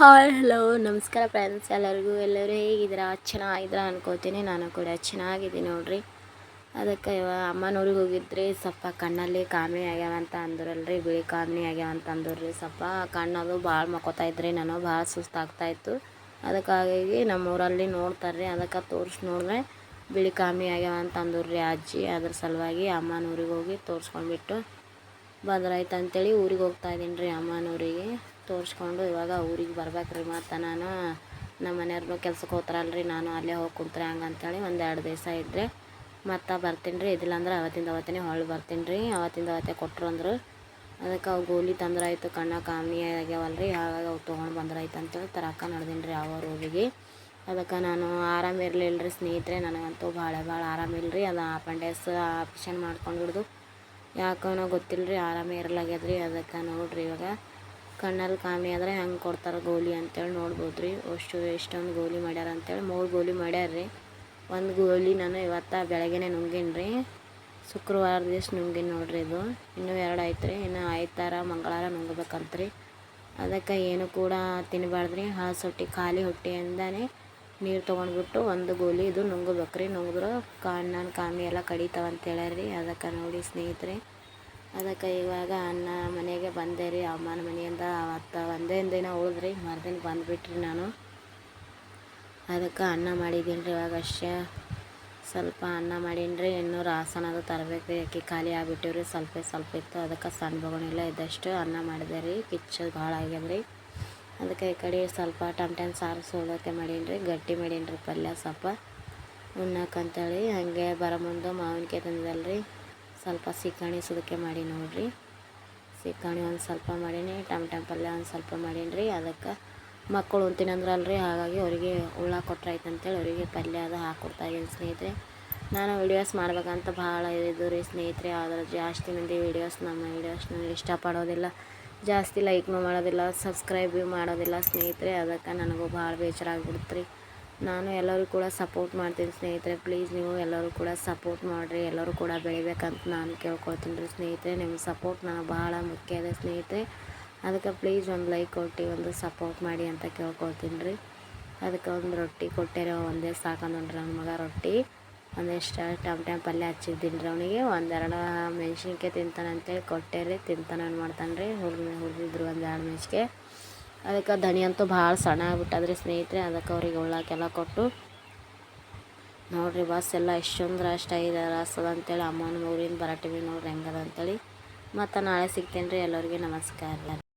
Hi hello ನಮಸ್ಕಾರ friends ಎಲ್ಲರಿಗೂ, ಎಲ್ಲರೂ ಹೇಗಿದ್ದೀರಾ? ಚೆನ್ನಾಗಿದ್ದೀರಾ ಅನ್ಕೋತೀನಿ. ನಾನು ಕೂಡ ಚೆನ್ನಾಗಿದ್ದೀನಿ ನೋಡ್ರಿ. ಅದಕ್ಕೆ ಇವಾಗ ಅಮ್ಮನವ್ರಿಗೆ ಹೋಗಿದ್ರಿ. ಸ್ವಲ್ಪ ಕಣ್ಣಲ್ಲಿ ಕಾಮಿ ಆಗ್ಯಾವ ಅಂತ ಅಂದ್ರಲ್ರಿ, ಬಿಳಿ ಕಾಮಿ ಆಗ್ಯಾವ ಅಂತ ಅಂದ್ರಿ ಸ್ವಲ್ಪ ಕಣ್ಣದು ಭಾಳ ಮಕ್ಕೋತಾ ಇದ್ರಿ, ನಾನು ಭಾಳ ಸುಸ್ತಾಗ್ತಾಯಿತ್ತು ಅದಕ್ಕಾಗಿ ನಮ್ಮೂರಲ್ಲಿ ನೋಡ್ತಾರೆ ಅದಕ್ಕೆ ತೋರಿಸಿ ನೋಡಿದ್ರೆ ಬಿಳಿ ಕಾಮಿ ಆಗ್ಯಾವ ಅಂತ ಅಂದ್ರಿ ಅಜ್ಜಿ. ಅದ್ರ ಸಲುವಾಗಿ ಅಮ್ಮನವ್ರಿಗೆ ಹೋಗಿ ತೋರಿಸ್ಕೊಂಡ್ಬಿಟ್ಟು ಬಂದ್ರಾಯ್ತು ಅಂತೇಳಿ ಊರಿಗೆ ಹೋಗ್ತಾ ಇದ್ದೀನಿ ರೀ ಅಮ್ಮನವ್ರಿಗೆ ತೋರಿಸ್ಕೊಂಡು ಇವಾಗ ಊರಿಗೆ ಬರ್ಬೇಕು ಮತ್ತು ನಾನು. ನಮ್ಮ ಮನೆಯವ್ರನ್ನೂ ಕೆಲ್ಸಕ್ಕೆ ಹೋಗ್ತಾರಲ್ರಿ ನಾನು ಅಲ್ಲೇ ಹೋಗಿ ಕುಂತ್ರೆ ಹಂಗಂತೇಳಿ ಒಂದು ಎರಡು ದಿವಸ ಇದ್ದರೆ ಮತ್ತೆ ಬರ್ತೀನಿ ರೀ. ಇದಿಲ್ಲಾಂದ್ರೆ ಅವತ್ತಿಂದ ಅವತ್ತೇ ಹೊಳ್ಳಿ ಬರ್ತೀನಿ ರೀ. ಅವತ್ತಿಂದ ಅವತ್ತೇ ಕೊಟ್ಟರು ಅಂದ್ರೆ. ಅದಕ್ಕೆ ಅವು ಗೋಲಿ ತಂದ್ರಾಯ್ತು, ಕಣ್ಣ ಕಾಮಿ ರೀ. ಹಾಗಾಗಿ ಅವು ತೊಗೊಂಡು ಬಂದ್ರಾಯ್ತು ಅಂತೇಳಿ ತರಕ ನಡೆದೀನಿ ರೀ ಅವ್ರ ಊರಿಗೆ. ಅದಕ್ಕೆ ನಾನು ಆರಾಮ ಇರಲಿಲ್ಲ ರೀ ಸ್ನೇಹಿತರೆ. ನನಗಂತೂ ಭಾಳ ಭಾಳ ಆರಾಮಿಲ್ಲ ರೀ ಅದು ಅಪೆಂಡೆಸ್ ಆಪ್ರೇಷನ್ ಮಾಡ್ಕೊಂಡು ಹಿಡ್ದು ಯಾಕೋ ಗೊತ್ತಿಲ್ಲ ರೀ ಆರಾಮೇ ಇರಲಾಗ್ಯದ ರೀ ಅದಕ್ಕೆ ನೋಡಿರಿ ಇವಾಗ. ಕಣ್ಣಲ್ಲಿ ಕಾಮಿ ಆದರೆ ಹೆಂಗೆ ಕೊಡ್ತಾರೆ ಗೋಲಿ ಅಂತೇಳಿ ನೋಡ್ಬೋದು ರೀ ಅಷ್ಟು ಎಷ್ಟೊಂದು ಗೋಲಿ ಮಾಡ್ಯಾರ ಅಂತೇಳಿ ಮೂರು ಗೋಲಿ ಮಾಡ್ಯಾರ ರೀ ಒಂದು ಗೋಲಿ ನಾನು ಇವತ್ತು ಬೆಳಗ್ಗೆನೇ ನುಂಗೀನಿ ರೀ ಶುಕ್ರವಾರ ದಿವಸ ನುಂಗಿನಿ ನೋಡ್ರಿ ಇದು. ಇನ್ನೂ ಎರಡು ಆಯ್ತು ರೀ ಇನ್ನು ಆಯ್ತಾರ ಮಂಗಳವಾರ ನುಂಗಬೇಕಂತ ಅದಕ್ಕೆ ಏನು ಕೂಡ ತಿನ್ನಬಾರ್ದು ರೀ ಹೊಟ್ಟೆ ಖಾಲಿ ಹೊಟ್ಟೆಯಿಂದನೇ ನೀರು ತೊಗೊಂಡ್ಬಿಟ್ಟು ಒಂದು ಗೋಲಿ, ಇದು ನುಂಗ್ಬೇಕ್ರಿ ನುಂಗಿದ್ರೆ ಕಣ್ಣನ್ನು ಕಾಮಿ ಎಲ್ಲ ಕಡಿತಾವ ಅಂತ ಹೇಳ್ಯಾರ ಅದಕ್ಕೆ ನೋಡಿ ಸ್ನೇಹಿತರೆ. ಅದಕ್ಕೆ ಇವಾಗ ಅನ್ನ ಮನೆಗೆ ಬಂದೆ ರೀ ಅಮ್ಮನ ಮನೆಯಿಂದ ಅವತ್ತು ಒಂದೇ ದಿನ ಉಳಿದ್ರಿ, ಮರುದಿನ ಬಂದುಬಿಟ್ರಿ ನಾನು. ಅದಕ್ಕೆ ಅನ್ನ ಮಾಡಿದ್ದೀನಿ ರೀ ಇವಾಗ ಅಷ್ಟೇ. ಸ್ವಲ್ಪ ಅನ್ನ ಮಾಡೀನಿ ಇನ್ನೂ ರಾಸನ ಅದು ತರಬೇಕು ರೀ ಅಕ್ಕಿ ಖಾಲಿ ಆಗಿಬಿಟ್ಟಿವ್ರಿ. ಸ್ವಲ್ಪ ಸ್ವಲ್ಪ ಇತ್ತು. ಅದಕ್ಕೆ ಸಣ್ಣ ಬಗೋಣಿಲ್ಲ ಇದ್ದಷ್ಟು ಅನ್ನ ಮಾಡಿದೆ ರೀ. ಕಿಚ್ಚು ಭಾಳ ಆಗ್ಯದ ರೀ ಅದಕ್ಕೆ ಈ ಕಡೆ ಸ್ವಲ್ಪ ಟಮ್ಟನ್ ಸಾರು ಸೋಳೋಕೆ ಮಾಡೀನಿ ರೀ ಗಟ್ಟಿ ಮಾಡೀನಿ ರೀ ಪಲ್ಯ ಸ್ವಲ್ಪ ಉಣ್ಣಕ್ಕಂತೇಳಿ ಹಾಗೆ ಬರೋ ಮುಂದೆ ಮಾವಿನಕಾಯಿ ರೀ ಸ್ವಲ್ಪ ಸಿಕ್ಕಾಣಿ ಸುದಕ್ಕೆ ಮಾಡಿ ನೋಡಿರಿ. ಸಿಕ್ಕಾಣಿ ಒಂದು ಸ್ವಲ್ಪ ಮಾಡೀನಿ ಟಮ್ಟಮ್ ಪಲ್ಯ ಒಂದು ಸ್ವಲ್ಪ ಮಾಡೀನಿ ರೀ ಅದಕ್ಕೆ ಮಕ್ಕಳು ಉಣ್ತೀನಂದ್ರಲ್ರಿ ಹಾಗಾಗಿ ಅವರಿಗೆ ಹುಳ ಕೊಟ್ರಾಯ್ತು ಅಂತೇಳಿ ಅವರಿಗೆ ಪಲ್ಯ ಅದು ಹಾಕ್ಕೊಡ್ತಾಯಿದ್ದೀನಿ ಸ್ನೇಹಿತರೆ. ನಾನು ವೀಡಿಯೋಸ್ ಮಾಡ್ಬೇಕಂತ ಭಾಳ ಇದು ರೀ ಸ್ನೇಹಿತರೆ. ಆದರೆ ಜಾಸ್ತಿ ಮಂದಿ ವೀಡಿಯೋಸ್ ನಮ್ಮ ವೀಡಿಯೋಸ್ನ ಇಷ್ಟಪಡೋದಿಲ್ಲ. ಜಾಸ್ತಿ ಲೈಕ್ನೂ ಮಾಡೋದಿಲ್ಲ ಸಬ್ಸ್ಕ್ರೈಬ್ ಮಾಡೋದಿಲ್ಲ ಸ್ನೇಹಿತರೆ. ಅದಕ್ಕೆ ನನಗೂ ಭಾಳ ಬೇಜಾರಾಗ್ಬಿಡುತ್ತೆ ರೀ ನಾನು ಎಲ್ಲರೂ ಕೂಡ ಸಪೋರ್ಟ್ ಮಾಡ್ತೀನಿ ಸ್ನೇಹಿತರೆ. ಪ್ಲೀಸ್ ನೀವು ಎಲ್ಲರೂ ಕೂಡ ಸಪೋರ್ಟ್ ಮಾಡಿರಿ. ಎಲ್ಲರೂ ಕೂಡ ಬೆಳಿಬೇಕಂತ ನಾನು ಕೇಳ್ಕೊಳ್ತೀನಿ ರೀ ಸ್ನೇಹಿತರೆ. ನಿಮ್ಮ ಸಪೋರ್ಟ್ ನನಗೆ ಭಾಳ ಮುಖ್ಯ ಇದೆ ಸ್ನೇಹಿತರೆ. ಅದಕ್ಕೆ ಪ್ಲೀಸ್ ಒಂದು ಲೈಕ್ ಕೊಟ್ಟು, ಒಂದು ಸಪೋರ್ಟ್ ಮಾಡಿ ಅಂತ ಕೇಳ್ಕೊಳ್ತೀನಿ ರೀ. ಅದಕ್ಕೆ ಒಂದು ರೊಟ್ಟಿ ಕೊಟ್ಟಿರೋ ಒಂದೇ ಸಾಕಂದ್ರೆ ನನ್ನ ಮಗ ರೊಟ್ಟಿ. ಒಂದಿಷ್ಟು ಟಮ್ ಪಲ್ಯ ಹಚ್ಚಿದ್ದೀನಿ ರೀ ಅವನಿಗೆ. ಒಂದೆರಡು ಮೆಣ್ಸಿನ್ಕಾಯಿ ತಿಂತಾನೆ ಅಂತೇಳಿ ಕೊಟ್ಟೆ ರೀ ತಿಂತಾನೆ ಮಾಡ್ತಾನೆ ರೀ? ಹುರಿದು ಹುರಿದಿದ್ರು ಒಂದೆರಡು ಮೆಣ್ಸಿನ್ಕಾಯಿ. ಅದಕ್ಕೆ ದಣಿ ಅಂತೂ ಭಾಳ ಸಣ್ಣ ಆಗ್ಬಿಟ್ಟದ್ರಿ ಸ್ನೇಹಿತರೆ. ಅದಕ್ಕೆ ಅವ್ರಿಗೆ ಉಳ್ಳಾಕೆಲ್ಲ ಕೊಟ್ಟು ನೋಡಿರಿ ಬಸ್ ಎಲ್ಲ ಎಷ್ಟೊಂದ್ರೆ ಅಷ್ಟು ಐದು ರಸದ ಅಂತೇಳಿ ಅಮ್ಮನ ಊರಿಂದ ಬರಾಟಿವಿ ನೋಡ್ರಿ ಹೆಂಗದ ಅಂತೇಳಿ ಮತ್ತು ನಾಳೆ ಸಿಗ್ತೇನೆ ರೀ ಎಲ್ಲರಿಗೆ ನಮಸ್ಕಾರ.